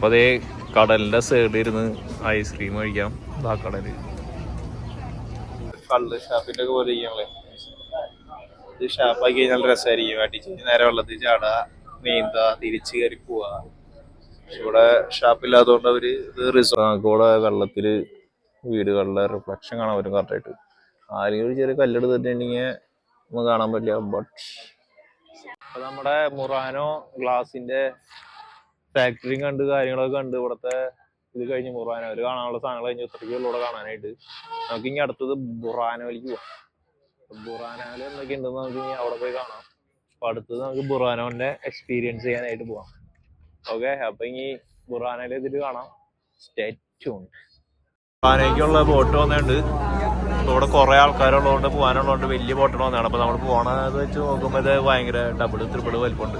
അപ്പൊ അതേ കടലിന്റെ സൈഡിൽ ഇരുന്ന് ഐസ്ക്രീം കഴിക്കാം. ആ കടൽ. കള്ള് ഷാപ്പിന്റെ ഒക്കെ പോലെ ചെയ്യാമല്ലേ ഇത് ഷാപ്പാക്കി കഴിഞ്ഞാൽ രസമായിരിക്കും അടിച്ച് നേരെ വെള്ളത്തിൽ ചാടുക നീന്തുക തിരിച്ച് കയറി പോവുക പക്ഷെ ഇവിടെ ഷാപ്പില്ലാത്തതുകൊണ്ട് അവർ ഇത് റിസോർട്ട് കൂടെ വെള്ളത്തിൽ വീടുകളിലെ റിഫ്ലക്ഷൻ കാണാൻ പറ്റും കറക്റ്റായിട്ട് ആരെങ്കിലും ഒരു ചെറിയ കല്ലെടുത്ത് തന്നിട്ടുണ്ടെങ്കിൽ നമുക്ക് കാണാൻ പറ്റില്ല ബട്ട് അപ്പൊ നമ്മുടെ മുറാനോ ഗ്ലാസിന്റെ ഫാക്ടറി കണ്ട് കാര്യങ്ങളൊക്കെ കണ്ട് ഇവിടുത്തെ ഇത് കഴിഞ്ഞ് ബുറാന അവർ കാണാനുള്ള സാധനങ്ങൾ കഴിഞ്ഞ് ഉത്തരക്കുള്ള കാണാനായിട്ട്. നമുക്ക് ഇനി അടുത്തത് ബുറാനോലിക്ക് പോവാം. ബുറാനോൽ എന്തൊക്കെ ഉണ്ടെന്ന് നമുക്ക് ഇനി അവിടെ പോയി കാണാം. അപ്പൊ അടുത്തത് നമുക്ക് ബുറാനോന്റെ എക്സ്പീരിയൻസ് ചെയ്യാനായിട്ട് പോവാം. ഓക്കെ അപ്പൊ ഇനി ബുറാനോയിൽ ഇതിൽ കാണാം. സ്റ്റേറ്റ് ബുറാനയ്ക്കുള്ള ബോട്ട് വന്നിട്ടുണ്ട്. ഇവിടെ കുറെ ആൾക്കാരുള്ളതുകൊണ്ട് പോകാനുള്ളതുകൊണ്ട് വലിയ ബോട്ടാണ് അപ്പൊ നമ്മൾ പോണത് വെച്ച് നോക്കുമ്പോൾ ഇത് ഭയങ്കര ഡബിൾ ത്രിപ്പിൾ വലിപ്പമുണ്ട്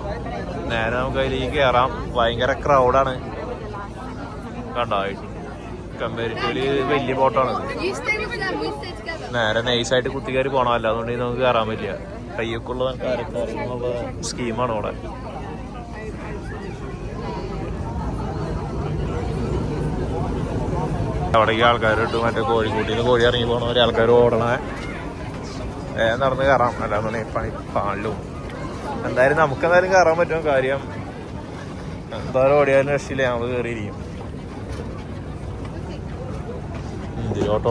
നേരെ നമുക്ക് അതിലേക്ക് കയറാം ഭയങ്കര ക്രൗഡാണ് കണ്ടോ? കമ്പാരിറ്റീവ്ലി വലിയ ബോട്ടാണ്. നേരെ നൈസായിട്ട് കുത്തി കയറി പോകണമല്ലോ അതുകൊണ്ട് നമുക്ക് കയറാൻ പറ്റില്ല. കയ്യൊക്കെ ഉള്ള സ്കീമാണ് ഇവിടെ. അവിടേക്ക് ആൾക്കാരിട്ട് മറ്റേ കോഴിക്കൂട്ടിൽ നിന്ന് കോഴി ഇറങ്ങി പോകണ ഒരു ആൾക്കാർ ഓടണേ. നടന്ന് കയറാം അല്ലാന്നുണ്ടെങ്കിൽ പണി പാളിലും. എന്തായാലും നമുക്ക് എന്തായാലും കയറാൻ പറ്റും. കാര്യം എന്തായാലും ഓടിയാലും രക്ഷയില്ല. ഞങ്ങൾ കയറിയിരിക്കും ഇതിലോട്ട്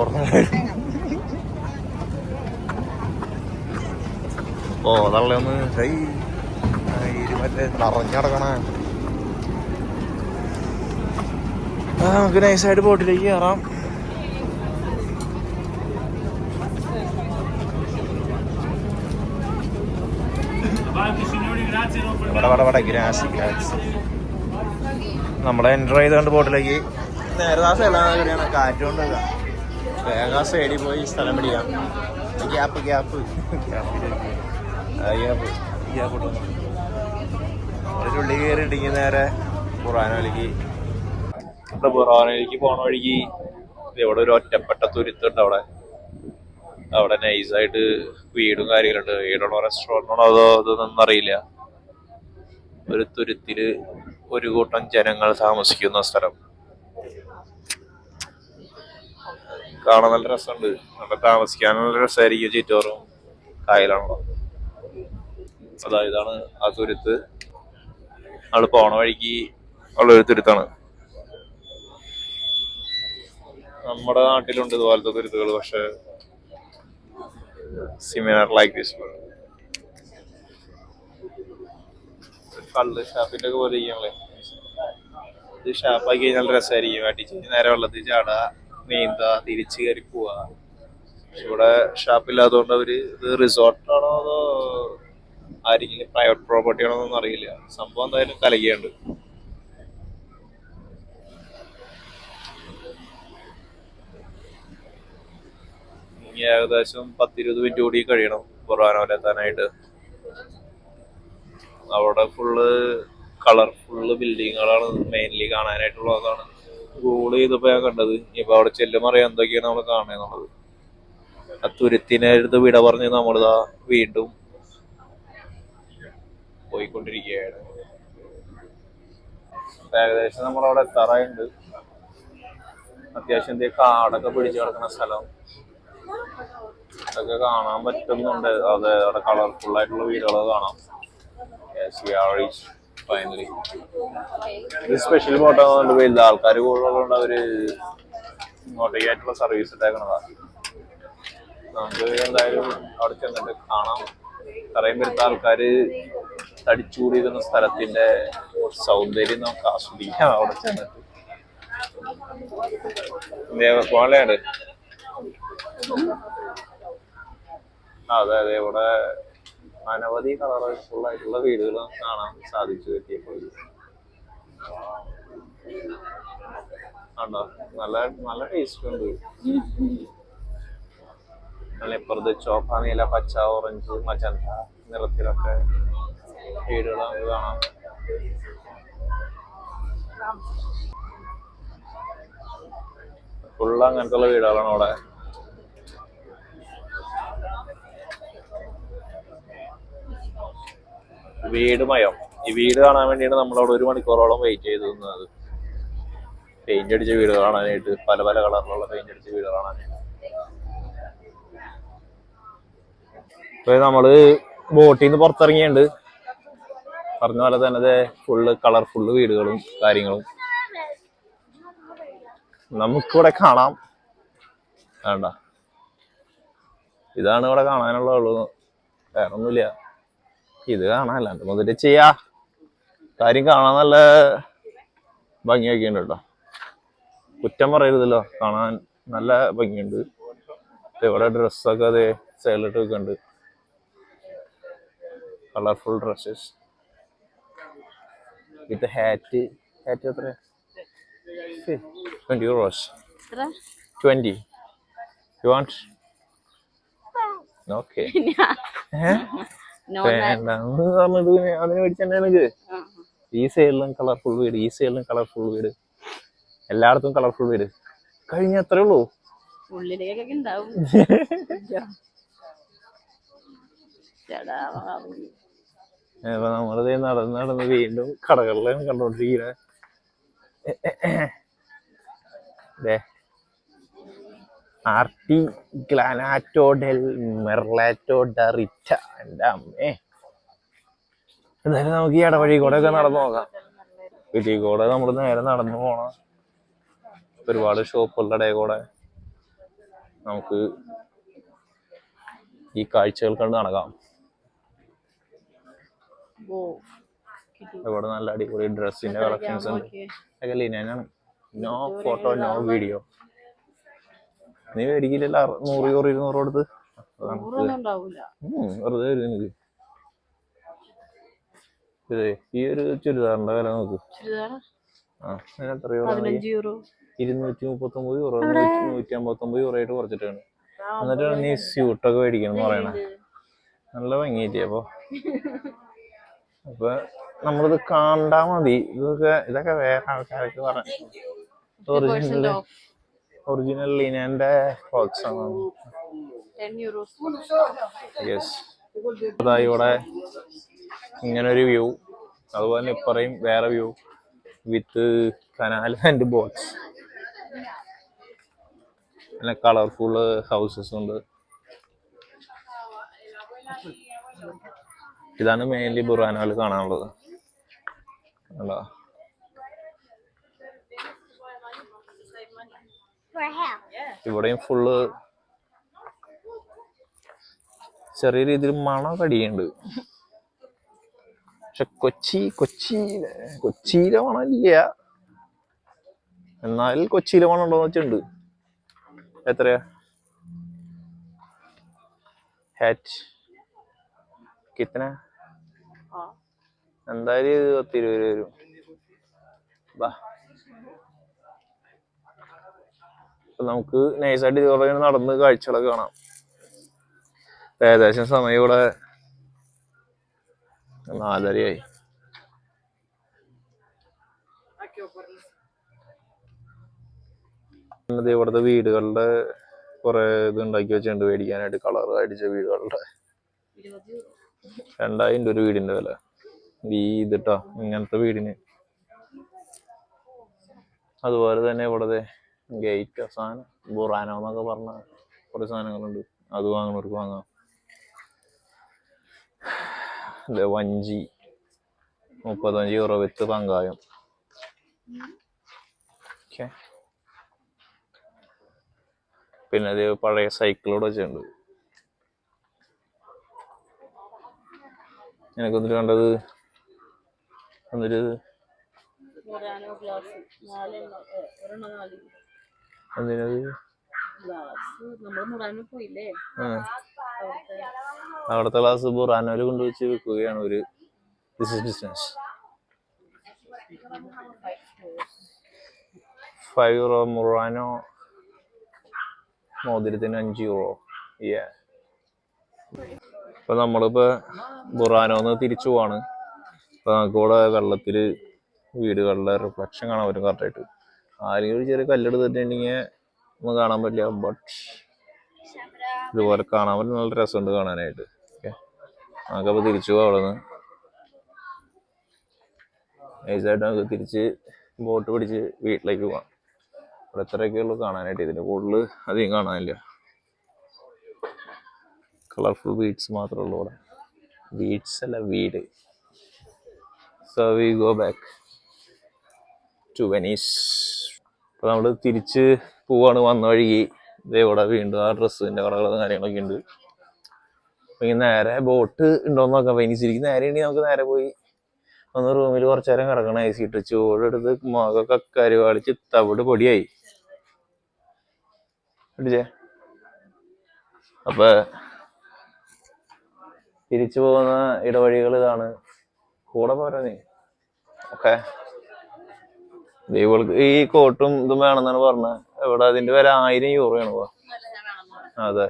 ഓ ഹൈ ഇത് മറ്റേ നിറഞ്ഞടക്കണേ ആ നമുക്ക് നൈസായിട്ട് ബോട്ടിലേക്ക് കയറാം. നമ്മളെ എന്റർ ചെയ്തുകൊണ്ട് ബോട്ടിലേക്ക് നേരെ ആ സ്ഥലമാണ് കാറ്റ് കൊണ്ട് വേഗം ആ സൈഡിൽ പോയി സ്ഥലം പിടിക്കാം. ഗ്യാപ്പ് ഗ്യാപ്പ് ഗ്യാപ്പ് ഗ്യാപ്പ് ഉള്ളിൽ ഉള്ളി കയറി ഇടിക്കുന്ന നേരെ ബുറാനോയിലേക്ക് ഇവിടെ ബുറാനോയിലേക്ക് പോണ വഴിക്ക് ഇവിടെ ഒരു ഒറ്റപ്പെട്ട തുരുത്തുണ്ട് അവിടെ. അവിടെ നൈസായിട്ട് വീടും കാര്യങ്ങളുണ്ട്. വീടാണോ റെസ്റ്റോറന്റാണോ അതോ അതൊന്നും അറിയില്ല. ഒരു തുരുത്തിൽ ഒരു കൂട്ടം ജനങ്ങൾ താമസിക്കുന്ന സ്ഥലം. കാണാൻ നല്ല രസമുണ്ട്. അവിടെ താമസിക്കാൻ നല്ല രസമായിരിക്കും ചുറ്റോറും കായലാണല്ലോ. അതാ ഇതാണ് ആ തുരുത്ത്. ആൾ പോണ വഴിക്ക് ഉള്ള ഒരു തുരുത്താണ്. നമ്മുടെ നാട്ടിലുണ്ട് ഇതുപോലത്തെ തുരുത്തുകൾ പക്ഷെ സിമിലർ ലൈക്ക് ദിസ് കള്ള് ഷാപ്പിന്റെ ഒക്കെ പോലെ ഇരിക്കണല്ലേ ഇത് ഷാപ്പാക്കി കഴിഞ്ഞാൽ രസമായിരിക്കും. അടിച്ച് നേരെ വെള്ളത്തിൽ ചാടുക നീന്തുക തിരിച്ച് കയറി പോവുക പക്ഷെ ഇവിടെ ഷാപ്പില്ലാത്തതുകൊണ്ട് അവർ ഇത് റിസോർട്ടാണോ അതോ ആരെങ്കിലും പ്രൈവറ്റ് പ്രോപ്പർട്ടി ആണോ എന്നൊന്നും അറിയില്ല. സംഭവം എന്തായാലും കലകിയുണ്ട് ഇനി ഏകദേശം പത്തിരുപത് മിനിറ്റ് കൂടി കഴിയണം ബൊറാനോയിലെത്താനായിട്ട് അവിടെ ഫുള്ള് കളർഫുള്ള് ബിൽഡിങ്ങുകളാണ് മെയിൻലി കാണാനായിട്ടുള്ളതാണ് ഗൂഗിൾ ചെയ്തപ്പോ ഞാൻ കണ്ടത്. ഇപ്പൊ അവിടെ ചെല്ലുമ്പോൾ അറിയാം എന്തൊക്കെയാണ് നമ്മൾ കാണുന്നത് ആ തുരുത്തിനെ അടുത്ത് വിട പറഞ്ഞ് നമ്മളിതാ വീണ്ടും പോയിക്കൊണ്ടിരിക്കുകയാണ്. ഏകദേശം നമ്മളവിടെ എത്താറായുണ്ട് അത്യാവശ്യം എന്തെങ്കിലും കാടൊക്കെ പിടിച്ചു കിടക്കുന്ന സ്ഥലം. ഇതൊക്കെ കാണാൻ പറ്റുന്നുണ്ട്. അതെ അവിടെ കളർഫുൾ ആയിട്ടുള്ള വീടുകൾ കാണാം. സ്പെഷ്യൽ ബോട്ടാകുന്നുണ്ട് വലിയ ആൾക്കാർ കൂടുതലുള്ളതുകൊണ്ട് അവർ ഇങ്ങോട്ടേക്കായിട്ടുള്ള സർവീസ് ഇട്ടേക്കണതാ. നമുക്ക് എന്തായാലും അവിടെ ചെന്നിട്ട് കാണാം. ഇത്രയും വരുത്ത ആൾക്കാര് തടിച്ചുകൂടിയിരുന്ന സ്ഥലത്തിന്റെ സൗന്ദര്യം നമുക്ക് ആസ്വദിക്കാം അവിടെ ചെന്നിട്ട്. പോലെയാണ് അതെ അതെ. ഇവിടെ അനവധി കളർഫുൾ ആയിട്ടുള്ള വീടുകൾ കാണാൻ സാധിച്ചു എത്തിയപ്പോൾ നല്ല നല്ല ടേസ്റ്റ് ഉണ്ട്. നല്ല ഇപ്പുറത്ത് ചോപ്പ നീല പച്ച ഓറഞ്ച് മജന്ത നിറത്തിലൊക്കെ വീടുകൾ കാണാം ഫുള്ള് അങ്ങനത്തെ ഉള്ള വീടുകളാണ് അവിടെ വീട് മയം. ഈ വീട് കാണാൻ വേണ്ടിയാണ് നമ്മളവിടെ ഒരു മണിക്കൂറോളം വെയിറ്റ് ചെയ്ത് നിന്നത്. പെയിന്റ് അടിച്ച വീട് കാണാനായിട്ട് പല പല കളറിലുള്ള പെയിന്റ് അടിച്ച വീട് കാണാനായിട്ട്. നമ്മൾ ബോട്ടിൽ നിന്ന് പുറത്തിറങ്ങിയുണ്ട് പറഞ്ഞ പോലെ തന്നെ ഫുള്ള് കളർഫുള്ള് വീടുകളും കാര്യങ്ങളും. നമുക്കിവിടെ കാണാം. വേണ്ട. ഇതാണ് ഇവിടെ കാണാനുള്ള വേറെ ഒന്നുമില്ല ഇത് കാണാൻ അല്ലാണ്ട് മുതൽ ചെയ്യാ? കാര്യം കാണാൻ നല്ല ഭംഗിയൊക്കെ ഉണ്ട് കേട്ടോ. കുറ്റം പറയരുതല്ലോ. കാണാൻ നല്ല ഭംഗിയുണ്ട്. ഇവിടെ ഡ്രസ്സൊക്കെ അതെ സൈഡിലിട്ട് വെക്കുന്നുണ്ട്. Colourful dresses with hat hat എത്ര? Twenty rose twenty you want okay പറഞ്ഞിട്ട് പിന്നെ അതിന് മേടിച്ചെന്നെ എനിക്ക് ഈ സൈഡിലും കളർഫുൾ വീട് ഈ സൈഡിലും കളർഫുൾ വീട്. എല്ലായിടത്തും കളർഫുൾ വീട്. കഴിഞ്ഞ അത്രേ ഉള്ളൂ. ഉള്ളിലേക്കൊക്കെ ഉണ്ടാവും. ചേടാ വാങ്ങി. അപ്പൊ നമ്മളിത് നടന്ന് നടന്ന് വീണ്ടും കടകളിലാണ് കണ്ടോണ്ടിരിക്കുന്നത് ആർട്ടി ഗ്ലാനാറ്റോ ഡെൽ മെർലാറ്റോ ഡറിറ്റ എന്റെ അമ്മേ. എന്തായാലും നമുക്ക് ഈ ഇടവഴി കൂടെ ഒക്കെ നടന്നു നോക്കാം. വീട്ടിൽ കൂടെ നമ്മൾ നേരെ നടന്നു പോണം. ഒരുപാട് ഷോപ്പുകളുടെ ഇടയിൽ കൂടെ നമുക്ക് ഈ കാഴ്ചകൾ കണ്ട് നടക്കാം. ഇവിടെ നല്ല അടിപൊളി ഡ്രസ്സിന്റെ കളക്ഷൻസ് ഉണ്ട്. ലീനാണ് നോ ഫോട്ടോ നോ വീഡിയോ നീ മേടിക്കില്ല നൂറ് ചോറ് ഇരുന്നൂറ് കൊടുത്ത്. വെറുതെ നിനക്ക്. ഇതേ ഈ ഒരു ചുരിദാറിന്റെ വില നോക്ക്. ആ യൂറോ. ഇരുന്നൂറ്റി മുപ്പത്തൊമ്പത് യൂറോ നൂറ്റി അമ്പത്തൊമ്പത് യൂറോ ആയിട്ട് കുറച്ചിട്ടാണ്. എന്നിട്ടാണ് നീ സ്യൂട്ടൊക്കെ മേടിക്കണം എന്ന് പറയണേ. നല്ല ഭംഗിയായിട്ട് അപ്പൊ? അപ്പൊ നമ്മളിത് കണ്ടാ മതി. ഇതൊക്കെ ഇതൊക്കെ വേറെ ആൾക്കാരൊക്കെ പറഞ്ഞു ഒറിജിനൽ ഒറിജിനൽ ലിനന്റെ ക്ലോത്ത്സ് ആണ്. യെസ് അതാ ഇവിടെ ഇങ്ങനൊരു ഒരു വ്യൂ അതുപോലെ തന്നെ ഇപ്പറയും വേറെ view with canal and boats പിന്നെ കളർഫുൾ ഹൗസസ് ഉണ്ട്. ഇതാണ് മെയിൻലി ബുറാനകൾ കാണാനുള്ളത്. കണ്ടോ ഇവിടെയും ഫുള്ള് ചെറിയ രീതിയിൽ മണ കടിയുണ്ട്. പക്ഷെ കൊച്ചി കൊച്ചിയിലെ കൊച്ചിയിലെ മണമില്ല എന്നാൽ കൊച്ചിയിലെ മണം ഉണ്ടോന്ന് വെച്ചിട്ടുണ്ട്. എത്രയാ? ഹാറ്റ് കിത്തന? ആ. എന്തായാലും ഇത് പത്ത് ഇരുപത് വരും. ബാ അപ്പൊ നമുക്ക് നൈസായിട്ട് ഇതുപോലെ ഇങ്ങനെ നടന്ന് കാഴ്ചകളൊക്കെ കാണാം. ഏകദേശം സമയം ഇവിടെ നാലരയായി. ഇവിടുത്തെ വീടുകളുടെ കുറെ ഇത് ഉണ്ടാക്കി വെച്ചിട്ടുണ്ട്. മേടിക്കാനായിട്ട് കളർ അടിച്ച വീടുകളുടെ. രണ്ടായിരം ഒരു വീടിന്റെ വില. ഈ ഇതിട്ടോ ഇങ്ങനത്തെ വീടിന്. അതുപോലെ തന്നെ ഇവിടത്തെ ഗേറ്റ് സാധനം ബുറാനോ എന്നൊക്കെ പറഞ്ഞ കുറെ സാധനങ്ങളുണ്ട്. അത് വാങ്ങണവർക്ക് വാങ്ങാം. വഞ്ചി. മുപ്പത്തഞ്ച് യൂറോ വിത്ത് പങ്കായം. പിന്നെ അത് പഴയ സൈക്കിളോട് വെച്ചിട്ടുണ്ട് എനിക്കൊന്നിട്ട് കണ്ടത് എന്നിട്ട് എന്തിനത്. അവിടുത്തെ ക്ലാസ് ബുറാനോൽ കൊണ്ടുവച്ച് വെക്കുകയാണ് ഒരു business business five euro Murano മോതിരത്തിന് അഞ്ച് യൂറോ ഇപ്പൊ നമ്മളിപ്പോ ബുറാനോന്ന് തിരിച്ചു പോവാണ്. അപ്പൊ നമുക്ക് ഇവിടെ വെള്ളത്തിൽ വീടുകളുടെ റിഫ്ലക്ഷൻ കാണാൻ പറ്റും കറക്റ്റായിട്ട് ആരെങ്കിലും ഒരു ചെറിയ കല്ലെടുത്ത് തന്നിട്ടുണ്ടെങ്കിൽ നമുക്ക് കാണാൻ പറ്റില്ല. ബട്ട് ഇതുപോലെ കാണാൻ പറ്റും നല്ല രസമുണ്ട് കാണാനായിട്ട്. ഓക്കെ നമുക്കപ്പോൾ തിരിച്ചു പോകാം അവിടെ നിന്ന് നൈസായിട്ട് നമുക്ക് തിരിച്ച് ബോട്ട് പിടിച്ച് വീട്ടിലേക്ക് പോകാം ഇവിടെ എത്രയൊക്കെ കാണാനായിട്ട്. ഇതിന്റെ കൂടുതൽ അധികം കാണാനില്ല. കളർഫുൾ ബീഡ്സ് മാത്രമേ ഉള്ളൂ ഇവിടെ. ബീഡ്സ് അല്ല വീട്. So we go back to Venice അപ്പോൾ നമ്മൾ തിരിച്ച് പോവാണ് വന്ന വഴിക്ക് ഇതേവിടെ വീണ്ടും ആ ഡ്രസ്സിന്റെ കടകളും കാര്യങ്ങളൊക്കെ ഉണ്ട്. അപ്പൊ ഇനി നേരെ ബോട്ട് ഉണ്ടോന്ന് നോക്കാം. അപ്പോൾ ഇനി ശരിക്കും നേരെ ഉണ്ടെങ്കിൽ നമുക്ക് നേരെ പോയി ഒന്ന് റൂമിൽ കുറച്ചു നേരം കിടക്കണം. ഐ സി ഇട്ട് ചൂടെടുത്ത് മുഖമൊക്കെ കരുവാളിച്ച് തവിട് പൊടിയായി. ഇടിച്ചേ അപ്പോൾ തിരിച്ചു പോകുന്ന ഇടവഴികൾ ഇതാണ്. കൂടെ പോരാ നീ. ഓക്കെ. ഇവൾക്ക് ഈ കോട്ടും ഇതും വേണമെന്നാണ് പറഞ്ഞത്. ഇവിടെ അതിന്റെ വില ആയിരം യൂറോയാണ് പോ അതെ.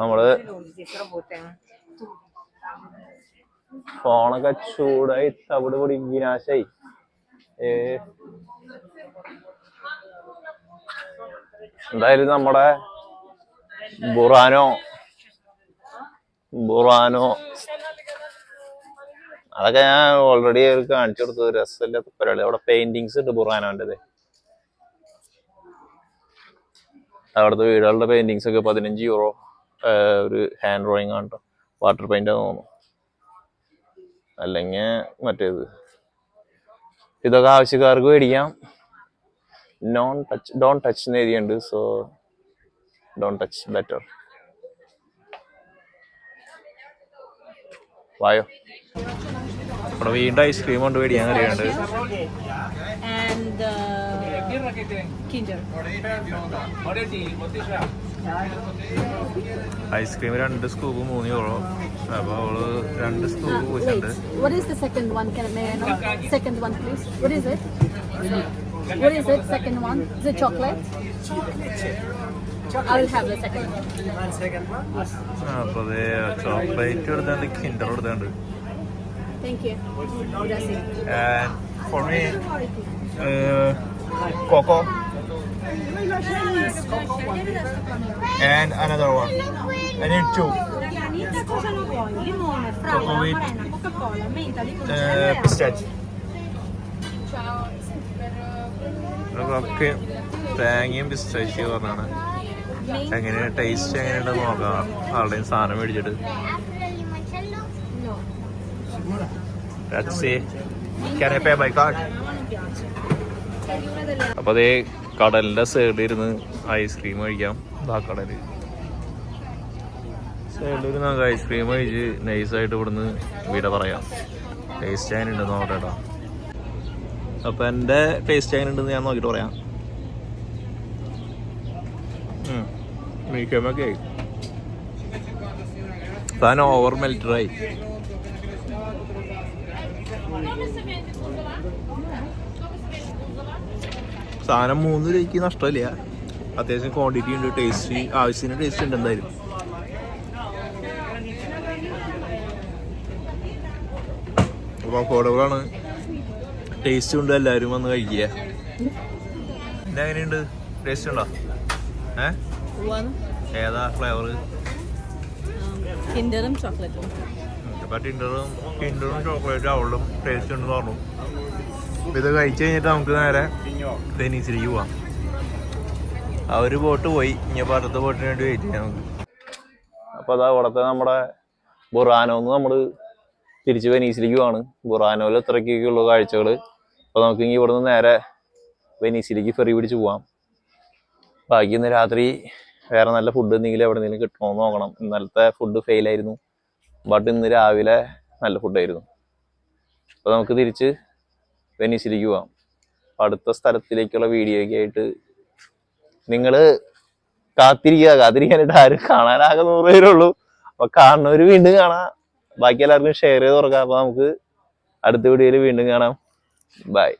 നമ്മൾ ഫോണൊക്കെ ചൂടായി തവിട് പൊടി വിനാശായി. ഏ. എന്തായാലും നമ്മുടെ ബുറാനോ ബുറാനോ അതൊക്കെ ഞാൻ ഓൾറെഡി കാണിച്ചു കൊടുത്തു. രസമില്ലാത്ത പരിപാടി. അവിടെ പെയിന്റിങ്സ് ഉണ്ട് ബുറാനോന്റെത് അവിടുത്തെ വീടുകളുടെ പെയിന്റിങ്സ് ഒക്കെ പതിനഞ്ച് യൂറോ ഒരു ഹാൻഡ് ഡ്രോയിങ് ആണ് കേട്ടോ വാട്ടർ പെയിന്റ് തോന്നുന്നു. അല്ലെങ്കിൽ മറ്റേത്. ഇതൊക്കെ ആവശ്യക്കാർക്ക് മേടിക്കാം. നോൺ ടച്ച് ഡോൺ ടച്ച് എന്ന് എഴുതിയുണ്ട് സോ ഡോൺ ടച്ച് ബെറ്റർ വായോ. ഇവിടെ വീണ്ടും ഐസ്ക്രീം കൊണ്ട് മേടിക്കാൻ അറിയാണ്ട് uh. ഐസ്ക്രീം രണ്ട് സ്കൂപ്പ് മൂന്ന് യൂറോ അപ്പൊ അവൾ രണ്ട് സ്കൂപ്പ് Wait, കുടിച്ചിട്ടുണ്ട് what is the second one? Can may I know? Second one, please. What is it? What is it? Second one? Is it chocolate? I will have the second one. അപ്പൊ അതെ chocolate കൊടുത്തുണ്ട് Kinder കൊടുത്തുണ്ട് Thank you. Gracias. And for me, uh, Coco. And another one. I need two. Granita cosa lo vuoi? Limone, Coco fragola, with- avena, Coca-Cola, menta, limone, Uh, pistachio. Ciao. അതൊക്കെ തേങ്ങയും പിസ്റ്റാച്ചി പറഞ്ഞാണ് എങ്ങനെ taste എങ്ങനെയുണ്ടെന്ന് നോക്കാം ആളുടെയും സാധനം മേടിച്ചിട്ട് No. Let's see. Can I pay by card? അപ്പൊ അതേ സൈഡിൽ ഇരുന്ന് ഐസ്ക്രീം കഴിക്കാം. കടൽ. സൈഡിൽ ഇരുന്ന് നമുക്ക് ഐസ്ക്രീം കഴിച്ച് നൈസായിട്ട് ഇവിടുന്ന് വീട പറയാം. ടേസ്റ്റ് എങ്ങനെയുണ്ടെന്ന് നോക്കട്ടെ നോക്കട്ടോ അപ്പൊ എന്റെ ടേസ്റ്റ് ഉണ്ടെന്ന് ഞാൻ നോക്കിട്ട് പറയാം. മീക്കമൊക്കെ താൻ ഓവർ മെൽറ്ററായി സാധനം മൂന്ന് രൂപയ്ക്ക് നഷ്ടമില്ല. അത്യാവശ്യം ക്വാണ്ടിറ്റി ഉണ്ട് ടേസ്റ്റ് ആവശ്യത്തിന് ടേസ്റ്റ് ഉണ്ട് എന്തായാലും. അപ്പോൾ അഫോർഡബിൾ ആണ്. ടേസ്റ്റ് ഉണ്ട് എല്ലാവരും വന്ന് കഴിക്കുക. പിന്നെ എങ്ങനെയുണ്ട്? ടേസ്റ്റ് ഉണ്ടോ? ഏ? one ഏതാ ഫ്ലേവർ um, ചോക്ലേറ്റും. ഇപ്പൊ ടിൻഡറും ടിൻഡറും ചോക്ലേറ്റും അവളും ടേസ്റ്റ് ഉണ്ടെന്ന് പറഞ്ഞു. ഇത് കഴിച്ചു കഴിഞ്ഞിട്ട് നമുക്ക് നേരെ ഡെനീസിലേക്ക് പോവാം. ആ ഒരു ബോട്ട് പോയി. ഇനി അപ്പൊ അടുത്ത ബോട്ടിന് വേണ്ടി വെയിറ്റ് ചെയ്യാം നമുക്ക്. അപ്പൊ അതാ അവിടത്തെ നമ്മുടെ ബുറാനോന്ന് നമ്മൾ തിരിച്ച് വെനീസിലേക്ക് പോവാണ്. ബുറാനോയിൽ ഇത്രയ്ക്കൊക്കെയുള്ള കാഴ്ചകൾ അപ്പൊ നമുക്ക് ഇനി ഇവിടുന്ന് നേരെ വെനീസിലേക്ക് ഫെറി പിടിച്ച് പോവാം. ബാക്കി ഇന്ന് രാത്രി വേറെ നല്ല ഫുഡ് എന്തെങ്കിലും എവിടെ നിന്നെങ്കിലും കിട്ടണമെന്ന് നോക്കണം. ഇന്നലത്തെ ഫുഡ് ഫെയിലായിരുന്നു ബട്ട് ഇന്ന് രാവിലെ നല്ല ഫുഡായിരുന്നു അപ്പോൾ നമുക്ക് തിരിച്ച് വെനീസിലേക്ക് പോവാം അടുത്ത സ്ഥലത്തിലേക്കുള്ള വീഡിയോ ഒക്കെ ആയിട്ട് നിങ്ങൾ കാത്തിരിക്കുക. കാത്തിരിക്കാനായിട്ട് ആരും കാണാനാകെ നൂറ് പേരുള്ളൂ അപ്പൊ കാണുന്നവർ വീണ്ടും കാണാം. ബാക്കി എല്ലാവർക്കും ഷെയർ ചെയ്ത് തുറക്കാം അപ്പൊ നമുക്ക് അടുത്ത വീഡിയോയിൽ വീണ്ടും കാണാം. ബൈ